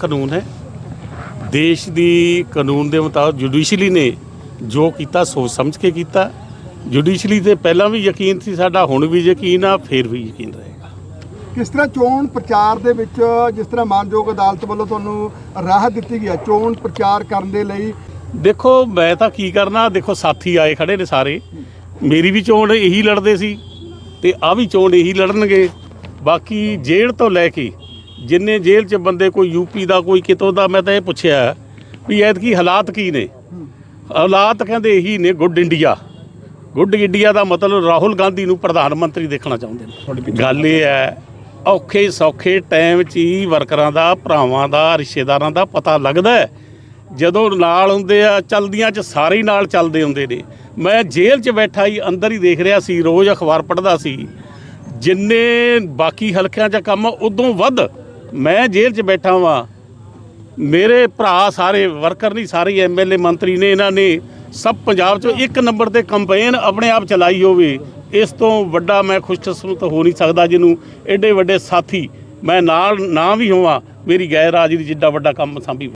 ਕਾਨੂੰਨ ਹੈ। ਦੇਸ਼ ਦੀ ਕਾਨੂੰਨ ਦੇ ਮੁਤਾਬਕ ਜੁਡੀਸ਼ਰੀ ਨੇ ਜੋ ਕੀਤਾ ਸੋਚ ਸਮਝ ਕੇ ਕੀਤਾ। ਜੁਡੀਸ਼ਰੀ ਤੇ ਪਹਿਲਾਂ ਵੀ ਯਕੀਨ ਸੀ ਸਾਡਾ ਹੁਣ ਵੀ ਯਕੀਨ ਆ ਫੇਰ ਵੀ ਯਕੀਨ ਰਹੇਗਾ। ਕਿਸ ਤਰ੍ਹਾਂ ਚੋਣ ਪ੍ਰਚਾਰ ਦੇ ਵਿੱਚ ਜਿਸ ਤਰ੍ਹਾਂ ਮਾਨਯੋਗ ਅਦਾਲਤ ਵੱਲੋਂ ਤੁਹਾਨੂੰ ਰਾਹਤ ਦਿੱਤੀ ਗਈ ਹੈ ਚੋਣ ਪ੍ਰਚਾਰ ਕਰਨ ਦੇ ਲਈ? ਦੇਖੋ ਮੈਂ ਤਾਂ ਕੀ ਕਰਨਾ ਦੇਖੋ ਸਾਥੀ ਆਏ ਖੜੇ ਨੇ ਸਾਰੇ। ਮੇਰੀ ਵੀ ਚੋਣ ਇਹੀ ਲੜਦੇ ਸੀ ਤੇ ਆ ਵੀ ਚੋਣ ਇਹੀ ਲੜਨਗੇ। ਬਾਕੀ ਜੇਲ੍ਹ ਤੋਂ ਲੈ ਕੇ ਜਿੰਨੇ ਜੇਲ੍ਹ 'ਚ ਬੰਦੇ ਕੋਈ ਯੂਪੀ ਦਾ ਕੋਈ ਕਿਤੋਂ ਦਾ ਮੈਂ ਤਾਂ ਇਹ ਪੁੱਛਿਆ ਵੀ ਐਤਕੀ ਹਾਲਾਤ ਕੀ ਨੇ? ਹਾਲਾਤ ਕਹਿੰਦੇ ਇਹੀ ਨੇ ਗੁੱਡ ਇੰਡੀਆ। ਗੁੱਡ ਇੰਡੀਆ ਦਾ ਮਤਲਬ ਰਾਹੁਲ ਗਾਂਧੀ ਨੂੰ ਪ੍ਰਧਾਨ ਮੰਤਰੀ ਦੇਖਣਾ ਚਾਹੁੰਦੇ ਨੇ। ਗੱਲ ਇਹ ਹੈ ਔਖੇ ਸੌਖੇ ਟਾਈਮ 'ਚ ਹੀ ਵਰਕਰਾਂ ਦਾ ਭਰਾਵਾਂ ਦਾ ਰਿਸ਼ਤੇਦਾਰਾਂ ਦਾ ਪਤਾ ਲੱਗਦਾ ਜਦੋਂ ਨਾਲ ਹੁੰਦੇ ਆ ਚਲਦੀਆਂ 'ਚ ਸਾਰੇ ਨਾਲ ਚੱਲਦੇ ਹੁੰਦੇ ਨੇ। ਮੈਂ ਜੇਲ੍ਹ 'ਚ ਬੈਠਾ ਹੀ ਅੰਦਰ ਹੀ ਦੇਖ ਰਿਹਾ ਸੀ ਰੋਜ਼ ਅਖਬਾਰ ਪੜ੍ਹਦਾ ਸੀ। ਜਿੰਨੇ ਬਾਕੀ ਹਲਕਿਆਂ 'ਚ ਕੰਮ ਉਦੋਂ ਵੱਧ ਮੈਂ ਜੇਲ੍ਹ 'ਚ ਬੈਠਾ ਵਾਂ। ਮੇਰੇ ਭਰਾ ਸਾਰੇ ਵਰਕਰ ਨਹੀਂ, ਸਾਰੇ ਐਮਐਲਏ ਮੰਤਰੀ ਨੇ, ਇਹਨਾਂ ਨੇ ਸਭ ਪੰਜਾਬ 'ਚੋਂ ਇੱਕ ਨੰਬਰ ਤੇ ਕੰਪੇਨ ਆਪਣੇ ਆਪ ਚਲਾਈ ਹੋਵੇ, ਇਸ ਤੋਂ ਵੱਡਾ ਮੈਂ ਖੁਸ਼ਕਿਸਮਤ ਹੋ ਨਹੀਂ ਸਕਦਾ ਜਿਹਨੂੰ। ਐਡੇ ਵੱਡੇ ਸਾਥੀ, ਮੈਂ ਨਾਲ, ਨਾ ਵੀ ਹੋਵਾਂ, ਮੇਰੀ ਗੈਰ ਹਾਜ਼ਰੀ ਜਿੱਡਾ ਵੱਡਾ ਕੰਮ ਸੰਭੀ